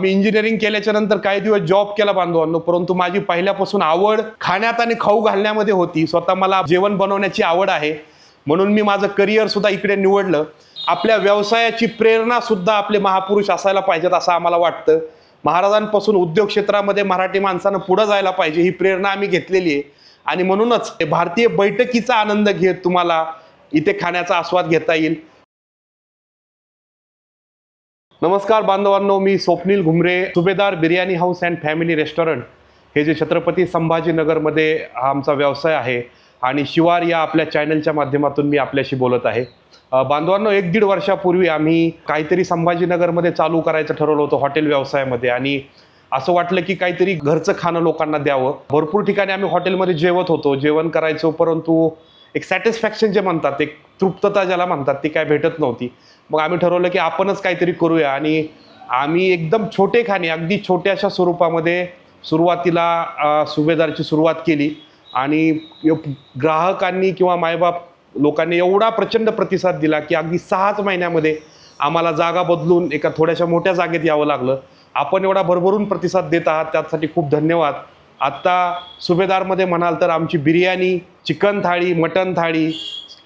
मी engineering केल्याच्यानंतर काही दिवस जॉब केला बांधवांनो परंतु माझी पहिल्यापासून आवड खाण्यात आणि खाऊ घालण्यामध्ये होती. स्वतः मला जेवण बनवण्याची आवड आहे. म्हणून मी माझं करिअर सुद्धा इकडे निवडलं. आपल्या व्यवसायाची प्रेरणा सुद्धा आपले महापुरुष असायला पाहिजेत असं आम्हाला वाटतं. महाराजांपासून उद्योग क्षेत्रामध्ये मराठी माणसानं पुढं जायला पाहिजे ही प्रेरणा आम्ही घेतलेली आहे. आणि म्हणूनच भारतीय बैठकीचा आनंद घेत तुम्हाला इथे खाण्याचा आस्वाद घेता येईल. नमस्कार बांधवांनो मी Swapnil Ghumre Subhedar biryani house and family restaurant. हे जे छत्रपती संभाजीनगरमध्ये हा आमचा व्यवसाय आहे आणि शिवार या आपल्या चॅनलच्या माध्यमातून मी आपल्याशी बोलत आहे. बांधवांनो एक दीड वर्षापूर्वी आम्ही काहीतरी संभाजीनगरमध्ये चालू करायचं ठरवलं होतं हॉटेल व्यवसायामध्ये आणि असं वाटलं की काहीतरी घरचं खाणं लोकांना द्यावं. भरपूर ठिकाणी आम्ही हॉटेलमध्ये जेवत होतो जेवण करायचो परंतु एक सॅटिस्फॅक्शन जे म्हणतात एक तृप्तता ज्याला म्हणतात ती काय भेटत नव्हती. मग आम्ही ठरवलं की आपणच काहीतरी करूया. आणि आम्ही एकदम छोटे खाणे अगदी छोट्याशा स्वरूपामध्ये सुरुवातीला सुभेदारची सुरुवात केली. आणि ग्राहकांनी किंवा मायबाप लोकांनी एवढा प्रचंड प्रतिसाद दिला की अगदी सहाच महिन्यामध्ये आम्हाला जागा बदलून एका थोड्याशा मोठ्या जागेत यावं लागलं. आपण एवढा भरभरून प्रतिसाद देत आहात त्यासाठी खूप धन्यवाद. आत्ता सुभेदारमध्ये म्हणाल तर आमची बिर्याणी चिकन थाळी मटन थाळी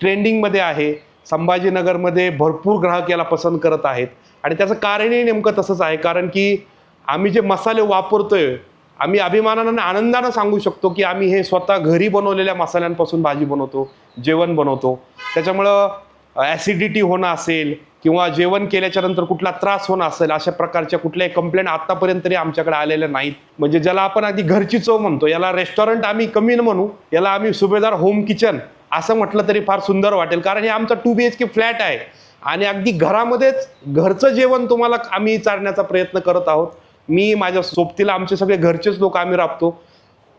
ट्रेंडिंगमध्ये आहे. संभाजीनगरमध्ये भरपूर ग्राहक याला पसंत करत आहेत. आणि त्याचं कारणही नेमकं तसंच आहे. कारण की आम्ही जे मसाले वापरतोय आम्ही अभिमानानं आणि आनंदानं सांगू शकतो की आम्ही हे स्वतः घरी बनवलेल्या मसाल्यांपासून भाजी बनवतो जेवण बनवतो. त्याच्यामुळं ॲसिडिटी होणं असेल किंवा जेवण केल्याच्यानंतर कुठला त्रास होणं असेल अशा प्रकारच्या कुठल्याही कंप्लेंट आत्तापर्यंत तरी आमच्याकडे आलेल्या नाहीत. म्हणजे ज्याला आपण अगदी घरची चव म्हणतो याला रेस्टॉरंट आम्ही कमी न म्हणू याला आम्ही सुभेदार होम किचन असं म्हटलं तरी फार सुंदर वाटेल. कारण हे आमचा two B H K flat आहे. आणि अगदी घरामध्येच घरचं जेवण तुम्हाला आम्ही चारण्याचा प्रयत्न करत आहोत. मी माझ्या सोबतीला आमचे सगळे घरचेच लोक आम्ही राबतो.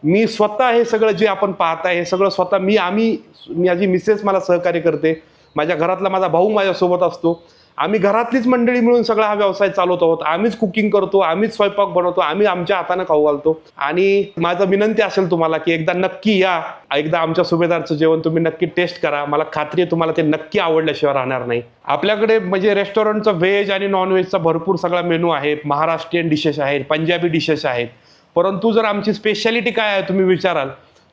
मी स्वतः हे सगळं जे आपण पाहताय हे सगळं स्वतः मी आम्ही माझी मिसेस मला सहकार्य करते. माझ्या घरातला माझा भाऊ माझ्यासोबत असतो. आम्ही घरातलीच मंडळी मिळून सगळा हा व्यवसाय चालवत आहोत. आम्हीच कुकिंग करतो आम्हीच स्वयंपाक बनवतो आम्ही आमच्या हाताने खाऊ घालतो. आणि माझं विनंती असेल तुम्हाला की एकदा नक्की या. एकदा आमच्या सुभेदारचं जेवण तुम्ही नक्की टेस्ट करा. मला खात्री आहे तुम्हाला ते नक्की आवडल्याशिवाय राहणार नाही. आपल्याकडे म्हणजे रेस्टॉरंटचं व्हेज आणि नॉनव्हेजचा भरपूर सगळा मेनू आहे महाराष्ट्रीयन डिशेस आहेत पंजाबी डिशेस आहेत. परंतु जर आमची स्पेशालिटी काय आहे तुम्ही विचाराल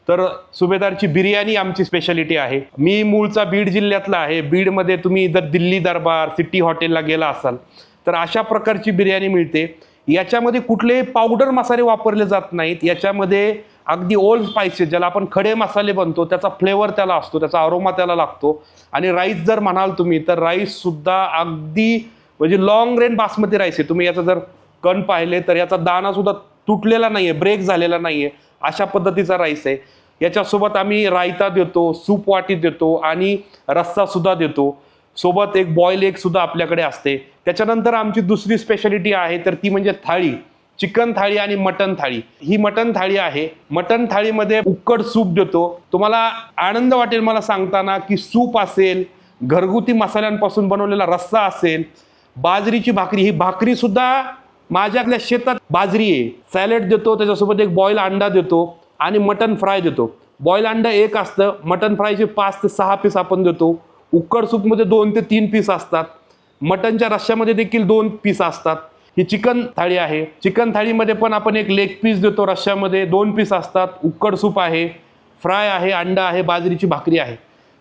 तर सुभेदारची बिर्याणी आमची स्पेशालिटी आहे. मी मूळचा बीड जिल्ह्यातला आहे. बीडमध्ये तुम्ही जर दिल्ली दरबार सिटी हॉटेलला गेला असाल तर अशा प्रकारची बिर्याणी मिळते. याच्यामध्ये कुठलेही पावडर मसाले वापरले जात नाहीत. याच्यामध्ये अगदी ओल्ड स्पायसेस ज्याला आपण खडे मसाले बनतो त्याचा फ्लेवर त्याला असतो त्याचा अरोमा त्याला लागतो. आणि राईस जर म्हणाल तुम्ही तर राईससुद्धा अगदी म्हणजे लॉंग रेन बासमती राईस आहे. तुम्ही याचा जर कण पाहिले तर याचा दाणासुद्धा तुटलेला नाही आहे ब्रेक झालेला नाही आहे अशा पद्धतीचा राईस आहे. याच्यासोबत आम्ही रायता देतो सूप वाटी देतो आणि रस्सासुद्धा देतो. सोबत एक बॉईल एग सुद्धा आपल्याकडे असते. त्याच्यानंतर आमची दुसरी स्पेशालिटी आहे तर ती म्हणजे थाळी. चिकन थाळी आणि मटन थाळी. ही मटन थाळी आहे. मटन थाळीमध्ये उक्कड सूप देतो. तुम्हाला आनंद वाटेल मला सांगताना की सूप असेल घरगुती मसाल्यांपासून बनवलेला रस्सा असेल बाजरीची भाकरी ही भाकरीसुद्धा माझ्यातल्या शेतात बाजरी आहे. सॅलेड देतो त्याच्यासोबत एक बॉईल अंडा देतो आणि मटन फ्राय देतो. बॉईल अंडा एक असतं मटन फ्रायचे पाच ते सहा पीस आपण देतो. उक्कड सूपमध्ये दोन ते तीन पीस असतात. मटनच्या रश्श्यामध्ये देखील दोन पीस असतात. ही चिकन थाळी आहे. चिकन थाळीमध्ये पण आपण एक लेग पीस देतो रश्श्यामध्ये दोन पीस असतात. उक्कड सूप आहे फ्राय आहे अंडा आहे बाजरीची भाकरी आहे.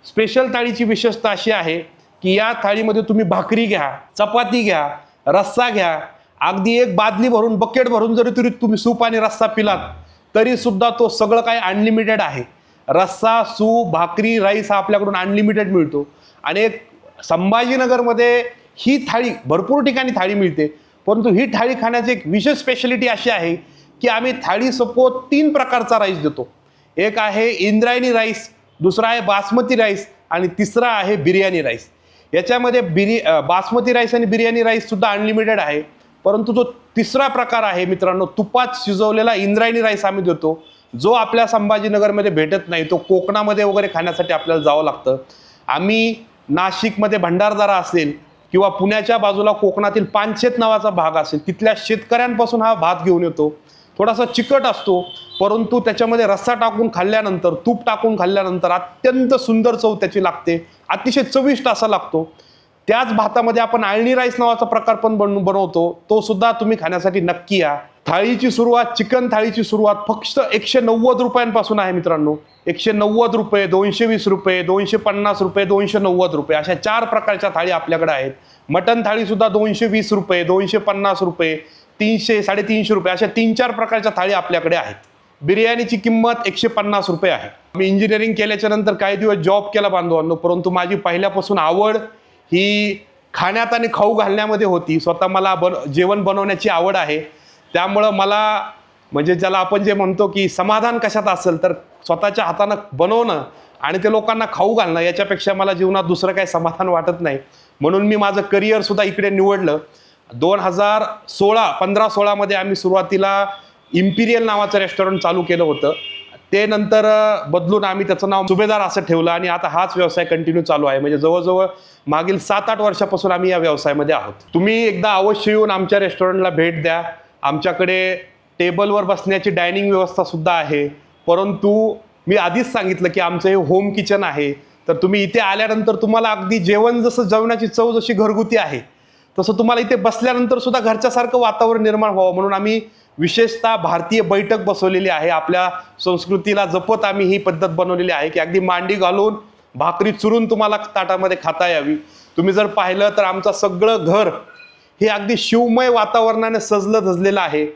स्पेशल थाळीची विशेषता अशी आहे की या थाळीमध्ये तुम्ही भाकरी घ्या चपाती घ्या रस्सा घ्या अगदी एक बादली भरून बकेट भरून जरी तरी तुम्ही सूप आणि रस्सा पिलात तरी सुद्धा तो सगळं काही अनलिमिटेड आहे. रस्सा सूप भाकरी राईस हा आपल्याकडून अनलिमिटेड मिळतो. आणि एक संभाजीनगरमध्ये ही थाळी भरपूर ठिकाणी थाळी मिळते. परंतु ही थाळी खाण्याची एक विशेष स्पेशालिटी अशी आहे की आम्ही थाळी सपोज तीन प्रकारचा राईस देतो. एक आहे इंद्रायणी राईस दुसरा आहे बासमती राईस आणि तिसरा आहे बिर्याणी राईस याच्यामध्ये बिर्या बासमती राईस आणि बिर्याणी राईससुद्धा अनलिमिटेड आहे. परंतु जो तिसरा प्रकार आहे मित्रांनो तुपात शिजवलेला इंद्रायणी राईस आम्ही देतो जो आपल्या संभाजीनगरमध्ये भेटत नाही तो कोकणामध्ये वगैरे खाण्यासाठी आपल्याला जावं लागतं. आम्ही नाशिकमध्ये भंडारदारा असेल किंवा पुण्याच्या बाजूला कोकणातील पानशेत नावाचा भाग असेल तिथल्या शेतकऱ्यांपासून हा भात घेऊन येतो. थोडासा चिकट असतो परंतु त्याच्यामध्ये रस्सा टाकून खाल्ल्यानंतर तूप टाकून खाल्ल्यानंतर अत्यंत सुंदर चव त्याची लागते. अतिशय चविष्ट असा लागतो. त्याच भातामध्ये आपण आळणी राईस नावाचा प्रकार पण बन बनवतो. तो सुद्धा तुम्ही खाण्यासाठी नक्की या. थाळीची सुरुवात चिकन थाळीची सुरुवात फक्त एकशे नव्वद रुपयांपासून आहे मित्रांनो. एकशे नव्वद रुपये दोनशे वीस रुपये दोनशे पन्नास रुपये दोनशे नव्वद रुपये. अशा चार प्रकारच्या थाळी आपल्याकडे आहेत. मटन थाळीसुद्धा दोनशे वीस रुपये दोनशे पन्नास रुपये तीनशे साडेतीनशे रुपये अशा तीन चार प्रकारच्या थाळी आपल्याकडे आहेत. बिर्याणीची किंमत एकशे पन्नास रुपये आहे. मी इंजिनिअरिंग केल्याच्यानंतर काही दिवस जॉब केला बांधवांनो परंतु माझी पहिल्यापासून आवड ही खाण्यात आणि खाऊ घालण्यामध्ये होती. स्वतः मला बन जेवण बनवण्याची आवड आहे. त्यामुळं मला म्हणजे ज्याला आपण जे म्हणतो की समाधान कशात असेल तर स्वतःच्या हातानं बनवणं आणि ते लोकांना खाऊ घालणं याच्यापेक्षा मला जीवनात दुसरं काही समाधान वाटत नाही. म्हणून मी माझं करिअरसुद्धा इकडे निवडलं. दोन हजार सोळा पंधरा सोळामध्ये आम्ही सुरुवातीला इम्पिरियल नावाचं रेस्टॉरंट चालू केलं होतं. ते नंतर बदलून आम्ही त्याचं नाव सुभेदार असं ठेवलं आणि आता हाच व्यवसाय कंटिन्यू चालू आहे. म्हणजे जवळजवळ मागील सात आठ वर्षापासून आम्ही या व्यवसायामध्ये आहोत. तुम्ही एकदा अवश्य येऊन आमच्या रेस्टॉरंटला भेट द्या. आमच्याकडे टेबलवर बसण्याची डायनिंग व्यवस्था सुद्धा आहे. परंतु मी आधीच सांगितलं की आमचं हे होम किचन आहे. तर तुम्ही इथे आल्यानंतर तुम्हाला अगदी जेवण जसं जेवणाची चव जशी घरगुती आहे तसं तुम्हाला इथे बसल्यानंतर सुद्धा घरच्यासारखं वातावरण निर्माण व्हावं. म्हणून आम्ही विशेषतः भारतीय बैठक बसवलेली आहे. आपल्या संस्कृतीला जपत आम्ही ही पद्धत बनवलेली आहे की अगदी मांडी घालून भाकरी चुरून तुम्हाला ताटामध्ये खाता यावी. तुम्ही जर पाहिलं तर आमचं सगळं घर हे अगदी शिवमय वातावरणाने सजलं धजलेलं आहे.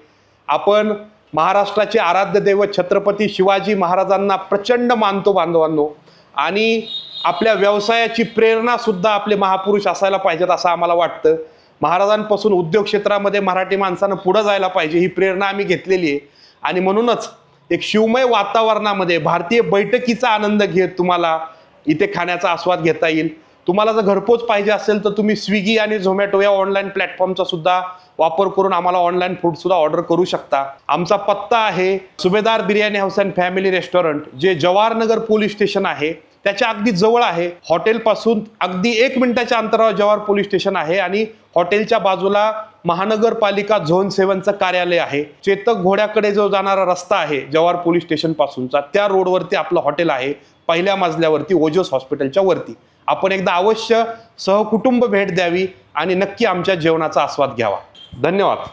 आपण महाराष्ट्राचे आराध्य दैवत छत्रपती शिवाजी महाराजांना प्रचंड मानतो बांधवांनो. आणि आपल्या व्यवसायाची प्रेरणासुद्धा आपले महापुरुष असायला पाहिजेत असं आम्हाला वाटतं. महाराजांपासून उद्योग क्षेत्रामध्ये मराठी माणसानं पुढं जायला पाहिजे ही प्रेरणा आम्ही घेतलेली आहे. आणि म्हणूनच एक शिवमय वातावरणामध्ये भारतीय बैठकीचा आनंद घेत तुम्हाला इथे खाण्याचा आस्वाद घेता येईल. तुम्हाला जर घरपोच पाहिजे असेल तर तुम्ही स्विगी आणि झोमॅटो या ऑनलाईन प्लॅटफॉर्मचा सुद्धा वापर करून आम्हाला ऑनलाईन फूड सुद्धा ऑर्डर करू शकता. आमचा पत्ता आहे Subhedar biryani house and family restaurant जे जवाहरनगर पोलीस स्टेशन आहे. त्याच्या अगदी जवळ आहे. हॉटेलपासून अगदी एक मिनिटाच्या अंतरावर जवाहर पोलीस स्टेशन आहे आणि हॉटेलच्या बाजूला महानगरपालिका झोन सेवनचं कार्यालय आहे. चेतक घोड्याकडे जो जाणारा रस्ता आहे जवाहर पोलीस स्टेशन पासूनचा त्या रोडवरती आपलं हॉटेल आहे पहिल्या मजल्यावरती ओजस हॉस्पिटलच्या वरती. आपण एकदा अवश्य सहकुटुंब भेट द्यावी आणि नक्की आमच्या जेवणाचा आस्वाद घ्यावा. धन्यवाद.